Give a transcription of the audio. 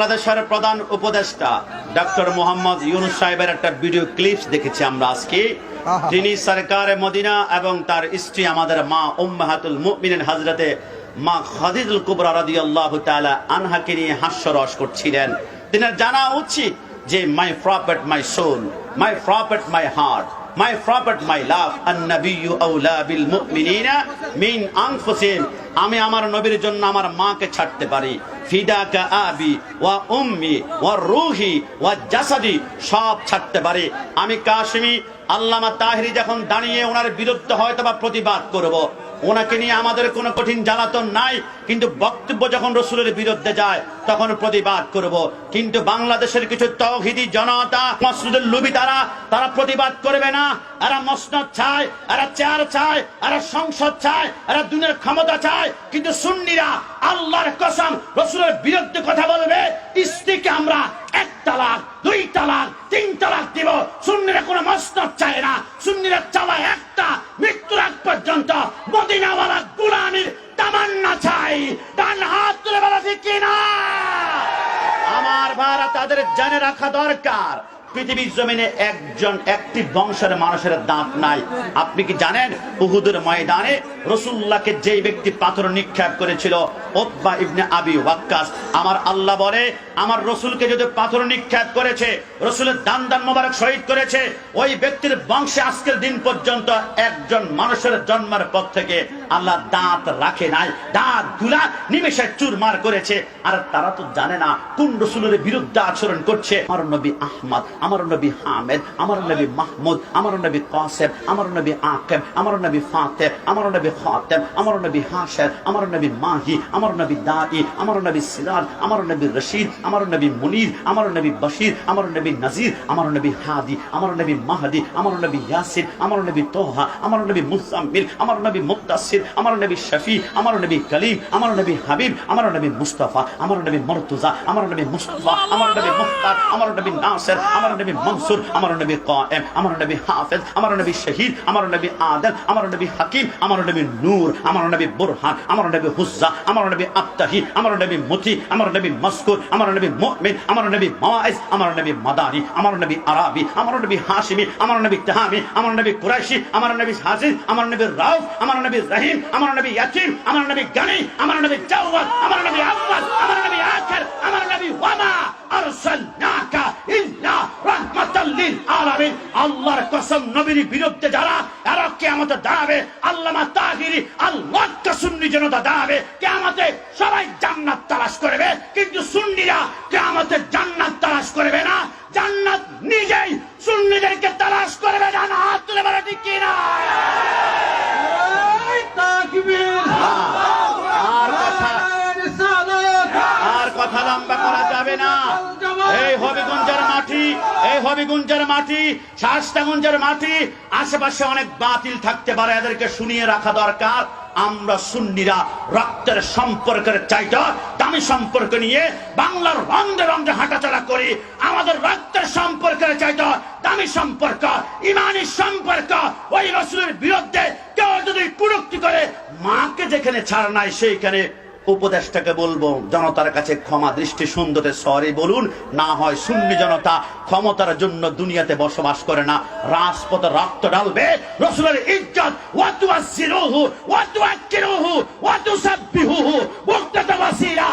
বাংলাদেশের প্রধান উপদেষ্টা ডক্টর মোহাম্মদ ইউনুস সাহেবের একটা ভিডিও ক্লিপস দেখেছি আমরা আজকে। তিনি সরকারে মদিনা এবং তার স্ত্রী আমাদের মা উম্মাহাতুল মুমিনিন হযরতে মা খাদিজুল কুবরা রাদিয়াল্লাহু তাআলা আনহাকে নিয়ে হাস্যরস করছিলেন। তিনি জানা উচিত যে my prophet my soul my prophet my heart my prophet my love আন-নাবিয়্যু আউলা বিল মুমিনিনা মিন আনফুসিহিম আমি আমার নবীর জন্য আমার মাকে ছাড়তে পারি। ফিদাকা আবি ওয়া উম্মি ওয়া রুহি ওয়া জাসাদি সব ছাড়তে পারে। আমি কাশ্মী আল্লামা তাহিরি যখন দাঁড়িয়ে ওনার বিরুদ্ধে হয়তো বা প্রতিবাদ করব। ওনাকে নিয়ে আমাদের কোনো কঠিন জ্বালাতন নাই, কিন্তু বক্তব্য যখন রসুলের বিরুদ্ধে যায়, তখন প্রতিবাদ করব। কিন্তু বাংলাদেশের কিছু তহিদি জনতা, মসজিদের লুবি তারা তারা প্রতিবাদ করবে না এরা মসনদ চায়, এরা চেয়ার চায়, এরা সংসদ চায়, এরা দুনিয়ার ক্ষমতা চায়, কিন্তু সুন্নিরা আল্লাহর কসম রসুলের বিরুদ্ধে কথা বলবে, স্ত্রীকে আমরা এক মদিনাওয়ালা গুলামির তামান্না চাই। ডান হাত তুলে ঠিক কিনা? আমার ভাড়া তাদের জানে রাখা দরকার। পৃথিবীর জমিনে একজন একটি বংশের মানুষের দাঁত নাই। আপনি কি জানেন? উহুদের ময়দানে রসুল্লাহকে যে ব্যক্তি পাথর নিক্ষেপ করেছিল ওতবা ইবনে আবি ওয়াক্কাস, আমার আল্লাহ বলে, আমার রসুলকে যদি পাথর নিক্ষেপ করেছে, রসুলের দান দান মোবারক শহীদ করেছে, ওই ব্যক্তির বংশে আজকের দিন পর্যন্ত একজন মানুষের জন্মের পর থেকে আল্লাহ দাঁত রাখে নাই দাঁতগুলা নিমেষে চুরমার করেছে আর তারা তো জানে না কোন রসুলের বিরুদ্ধে আচরণ করছে আমার নবী আহমদ আমার নবী হামেদ আমার নবী মাহমুদ আমার নবী কাসেম আমার নবী আকেম আমার নবী ফাতেম আমার নবী খাতেম আমার নবী হাশের আমার নবী মাহি আমার নবী দাই আমার নবী সিরাজ আমার নবী রশিদ আমার নবী মুনির আমার নবী বশির আমার নবী নাজির আমার নবী হাদি আমার নবী মাহাদি আমার নবী ইয়াসির আমার নবী তোহা আমার নবী মুসাম্মিল আমার নবী মুক্তাসির আমার নবী শফি আমার নবী কলিম আমার নবী হাবিব আমার নবী মুস্তাফা আমার নবী মর্তুজা আমার নবী মুস্তাফা আমার নবী মুখতার আমার নবী নাসির আমার নবী মনসুর আমার নবী কায়েম আমার নবী হাফেজ আমার নবী শহীদ আমার নবী আদল আমার নবী হাকিম আমার নবী নূর আমার নবী বুরহান আমার নবী হুজ্জা আমার নবী আত্তাহি আমার নবী মতি আমার নবী মস্কুর আমার নবী মুমিন আমার নবী মাওয়াইজ আমার নবী মাদানি আমার নবী আরাবি আমার নবী হাশিমি আমার নবী তাহামি আমার নবী কুরাইশি আমার নবী হাজির আমার নবী রাউফ আমার নবী রহিম আমার নবী ইয়াকিম আমার নবী গানি, আমার নবী জাওয়াদ, আমার নবী আব্বাস আমার নবী আখির, আমার নবী ওয়ামা আরসালনাকা ইল্লা রাহমাতাল লিল আলামিন। আল্লাহর কসম, নবীর বিরুদ্ধে যারা এরা কিয়ামতে দাঁড়াবে, আল্লামা তাহিরি আল্লাহ কসম জনতা দাঁড়াবে, কিয়ামতে সবাই লম্বা করা যাবে না। এই হবিগঞ্জের মাটি, এই হবিগঞ্জের মাটি শাস্তাগঞ্জের মাটি। আশেপাশে অনেক বাতিল থাকতে পারে, এদেরকে শুনিয়ে রাখা দরকার। আমরা সুন্নিরা রক্তের সম্পর্কের চাইটা দামি সম্পর্ক নিয়ে বাংলার রন্ধে রন্ধে হাঁটাচলা করি। আমাদের রক্তের সম্পর্কের চাইটা দামি সম্পর্ক, ইমানি সম্পর্ক, ওই রসুলের বিরুদ্ধে কেউ যদি কুরুক্তি করে, মাকে যেখানে ছাড় নাই সেইখানে উপদেশটাকে বলব, জনতার কাছে ক্ষমা দৃষ্টি সুন্দর সরি বলুন। না হয় সুন্নি জনতা ক্ষমতার জন্য দুনিয়াতে বসবাস করে না। রাজপথে রক্ত ডালবে রসুলের ইজ্জত ওয়াতু আসিরুহু ওয়াতু আকিরুহু ওয়াতু সাব্বিহুহু মুক্তাতাবাসীরা